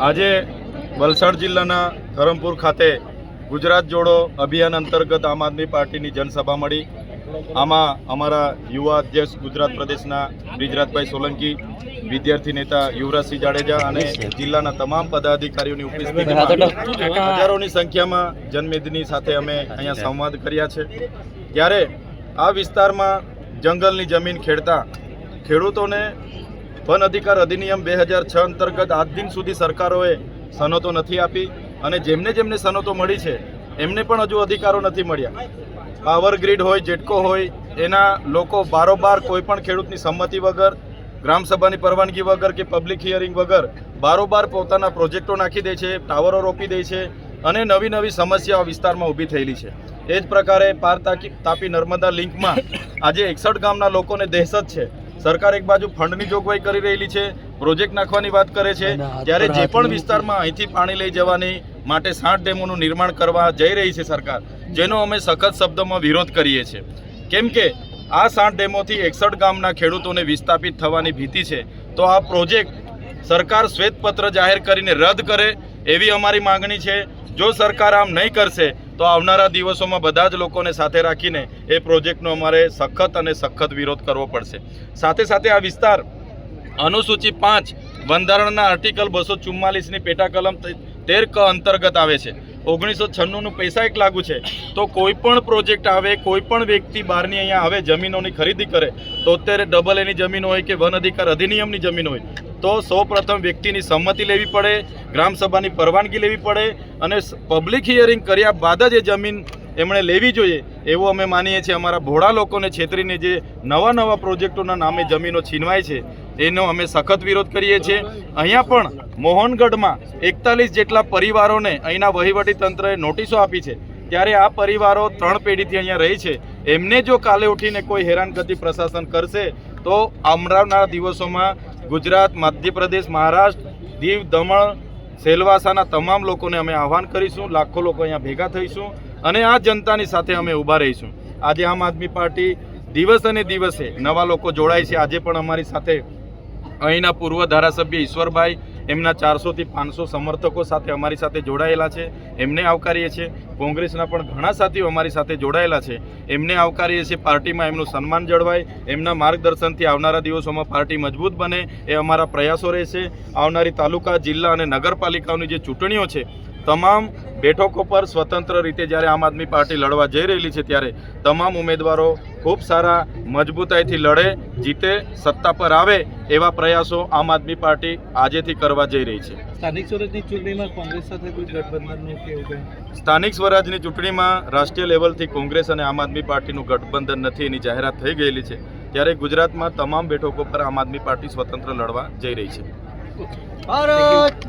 આજે વલસાડ જિલ્લાના ધરમપુર ખાતે ગુજરાત જોડો અભિયાન અંતર્ગત આમ આદમી પાર્ટીની જનસભા મળી. આમાં અમારા યુવા અધ્યક્ષ ગુજરાત પ્રદેશના બ્રિજરાજભાઈ સોલંકી વિદ્યાર્થી નેતા યુવરાજસિંહ જાડેજા અને જિલ્લાના તમામ પદાધિકારીઓની ઉપસ્થિતિમાં હજારોની સંખ્યામાં જનમેદની સાથે અમે અહીંયા સંવાદ કર્યા છે. ત્યારે આ વિસ્તારમાં જંગલની જમીન ખેડતા ખેડૂતોને વન અધિકાર અધિનિયમ બે હજાર છ અંતર્ગત આજ દિન સુધી સરકારોએ સનતો નથી આપી અને જેમને જેમને સનતો મળી છે, એમને પણ હજુ અધિકારો નથી મળ્યા. પાવર ગ્રીડ હોય, જેટકો હોય, એના લોકો બારોબાર કોઈ પણ ખેડૂતની સંમતિ વગર, ગ્રામસભાની પરવાનગી વગર કે પબ્લિક હિયરિંગ વગર બારોબાર પોતાના પ્રોજેક્ટો નાખી દે છે, ટાવરો રોપી દે છે અને નવી નવી સમસ્યાઓ વિસ્તારમાં ઊભી થયેલી છે. એ જ પ્રકારે પાર તાપી નર્મદા લિંકમાં આજે એકસઠ ગામના લોકોને દહેશત છે. સરકાર એક બાજુ ફંડની જોગવાઈ કરી રહેલી છે પ્રોજેક્ટ નાખવાની વાત કરે છે ત્યારે જે પણ વિસ્તારમાં અહીંથી પાણી લઈ જવાની માટે સાઠ ડેમોનું નિર્માણ કરવા જઈ રહી છે સરકાર જેનો અમે સખત શબ્દોમાં વિરોધ કરીએ છીએ. કેમ કે આ સાઠ ડેમોથી એકસઠ ગામના ખેડૂતોને વિસ્થાપિત થવાની ભીતિ છે તો આ પ્રોજેક્ટ સરકાર શ્વેતપત્ર જાહેર કરીને રદ કરે એવી અમારી માંગણી છે. જો સરકાર આમ નહીં કરશે તો આવનારા દિવસોમાં બધા જ લોકોને સાથે રાખીને એ પ્રોજેક્ટનો અમારે સખત અને સખત વિરોધ કરવો પડશે. સાથે સાથે આ વિસ્તાર અનુસૂચિ પાંચ બંધારણના આર્ટિકલ બસો ચુમ્માલીસની પેટા કલમ તેર ક અંતર્ગત આવે છે. ઓગણીસો છન્નુંનું પૈસા એક લાગુ છે. તો કોઈ પણ પ્રોજેક્ટ આવે, કોઈ પણ વ્યક્તિ બહારની અહીંયા આવે, જમીનોની ખરીદી કરે, તો અત્યારે ડબલ એની જમીન હોય કે વન અધિકાર અધિનિયમની જમીન હોય તો સૌ પ્રથમ વ્યક્તિની સંમતિ લેવી પડે ગ્રામસભાની પરવાનગી લેવી પડે અને પબ્લિક હિયરિંગ કર્યા બાદ જ એ જમીન એમણે લેવી જોઈએ, એવું અમે માનીએ છીએ. અમારા ભોળા લોકોને છેતરીને જે નવા નવા પ્રોજેક્ટોના નામે જમીનો છીનવાય છે, એનો અમે સખત વિરોધ કરીએ છીએ. અહીંયા પણ મોહનગઢમાં એકતાલીસ જેટલા પરિવારોને અહીંના વહીવટી તંત્રએ નોટિસો આપી છે. ત્યારે આ પરિવારો ત્રણ પેઢીથી અહીંયા રહી છે. એમને જો કાલે ઉઠીને કોઈ હેરાનગતિ પ્રશાસન કરશે, તો આવનારા દિવસોમાં ગુજરાત, મધ્યપ્રદેશ, મહારાષ્ટ્ર, દીવ, દમણ, સેલવાસાના તમામ લોકોને અમે આહવાન કરીશું. લાખો લોકો અહીંયા ભેગા થઈશું અને આ જનતાની સાથે અમે ઊભા રહીશું. આજે આમ આદમી પાર્ટી દિવસ અને દિવસે નવા લોકો જોડાય છે. આજે પણ અમારી સાથે અહીંના પૂર્વ ધારાસભ્ય ઈશ્વરભાઈ એમના ચારસોથી પાંચસો સમર્થકો સાથે અમારી સાથે જોડાયેલા છે. એમને આવકારીએ છીએ. કોંગ્રેસના પણ ઘણા સાથીઓ અમારી સાથે જોડાયેલા છે. એમને આવકારીએ છીએ પાર્ટીમાં એમનું સન્માન જળવાય. એમના માર્ગદર્શનથી આવનારા દિવસોમાં પાર્ટી મજબૂત બને એ અમારા પ્રયાસો રહેશે. આવનારી તાલુકા, જિલ્લા અને નગરપાલિકાઓની જે ચૂંટણીઓ છે તમામ બેઠકો પર સ્વતંત્ર રીતે જ્યારે આમ આદમી પાર્ટી લડવા જઈ રહેલી છે ત્યારે તમામ ઉમેદવારો ખૂબ સારા મજબૂતાઈથી લડે જીતે સત્તા પર આવે એવા પ્રયાસો આમ આદમી પાર્ટી આજેથી કરવા જઈ રહી છે. સ્થાનિક સ્વરાજની ચૂંટણીમાં કોંગ્રેસ સાથે કોઈ ગઠબંધનનું સ્થાનિક સ્વરાજની ચૂંટણીમાં રાષ્ટ્રીય લેવલથી કોંગ્રેસ અને આમ આદમી પાર્ટીનું ગઠબંધન નથી એની જાહેરાત થઈ ગયેલી છે. ત્યારે ગુજરાતમાં તમામ બેઠકો પર આમ આદમી પાર્ટી સ્વતંત્ર લડવા જઈ રહી છે. ભારત